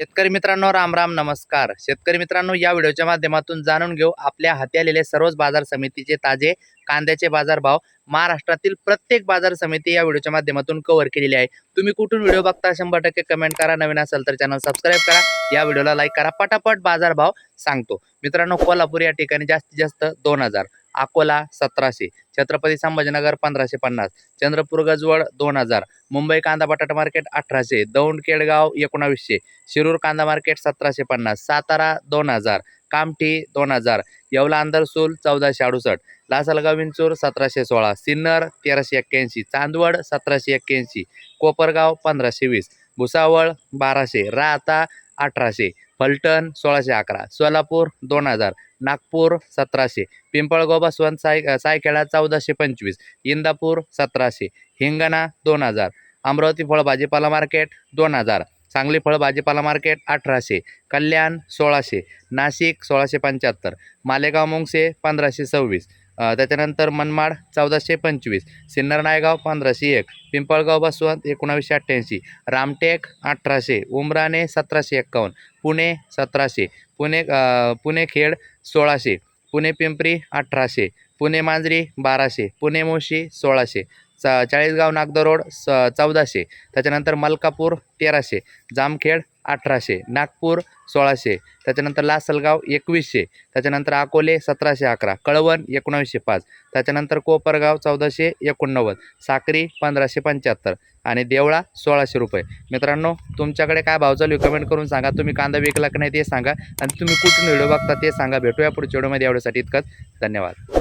शेतकरी मित्रांनो राम राम नमस्कार. शेतकरी मित्रांनो या व्हिडिओच्या माध्यमातून जाणून घेऊ आपल्या हाती आलेले सर्वच बाजार समितीचे ताजे कांद्याचे बाजारभाव. महाराष्ट्रातील प्रत्येक बाजार समिती या व्हिडिओच्या माध्यमातून कव्हर केलेली आहे. तुम्ही कुठून व्हिडिओ बघता शंभर टक्के कमेंट करा. नवीन असेल तर चॅनल सबस्क्राईब करा. या व्हिडिओला लाईक करा. पटापट बाजारभाव सांगतो. मित्रांनो कोल्हापूर या ठिकाणी जास्तीत जास्त दोन हजार. अकोला सतराशे छत्रपती संभाजीनगर पंधराशे पन्नास चंद्रपूर गजवळ दोन हजार मुंबई कांदा बटाटा मार्केट अठराशे दौंड केडगाव एकोणावीसशे शिरूर कांदा मार्केट सतराशे पन्नास सातारा दोन हजार कामठी दोन हजार येवला अंदरसूल चौदाशे अडुसष्ट लासलगाव विंचूर सतराशे सोळा सिन्नर तेराशे एक्क्याऐंशी चांदवड सतराशे एक्क्याऐंशी कोपरगाव पंधराशे वीस भुसावळ बाराशे राहता अठराशे फलटण सोळाशे अकरा सोलापूर दोन हजार नागपूर सतराशे पिंपळगोबा बसवंत साय सायखेडा चौदाशे पंचवीस इंदापूर सतराशे हिंगणा दोन हजार अमरावती फळ भाजीपाला मार्केट दोन हजार सांगली फळ भाजीपाला मार्केट अठराशे कल्याण सोळाशे नाशिक सोळाशे पंच्याहत्तर मालेगाव मुंगसे पंधराशे सव्वीस त्याच्यानंतर मनमाड चौदाशे पंचवीस सिन्नर नायगाव पंधराशे एक पिंपळगाव बसवंत एकोणावीसशे अठ्ठ्याऐंशी रामटेक अठराशे उमराणे सतराशे एक्कावन्न पुणे सतराशे पुणे पुणे खेड सोळाशे पुणे पिंपरी अठराशे पुणे मांजरी बाराशे पुणे मोशी सोळाशे चाळीसगाव नागदो रोड स चौदाशे. त्याच्यानंतर मलकापूर तेराशे. जामखेड अठराशे. नागपूर सोळाशे. त्याच्यानंतर लासलगाव एकवीसशे. त्याच्यानंतर अकोले सतराशे अकरा. कळवण एकोणावीसशे पाच. त्याच्यानंतर कोपरगाव चौदाशे एकोणनव्वद. साक्री पंधराशे पंच्याहत्तर. आणि देवळा सोळाशे रुपये. मित्रांनो तुमच्याकडे काय भाव चालू कमेंट करून सांगा. तुम्ही कांदा विकला की नाही ते सांगा. आणि तुम्ही कुठून व्हिडिओ बघता ते सांगा. भेटूया पुढच्या व्हिडिओमध्ये. एवढ्यासाठी इतकंच. धन्यवाद.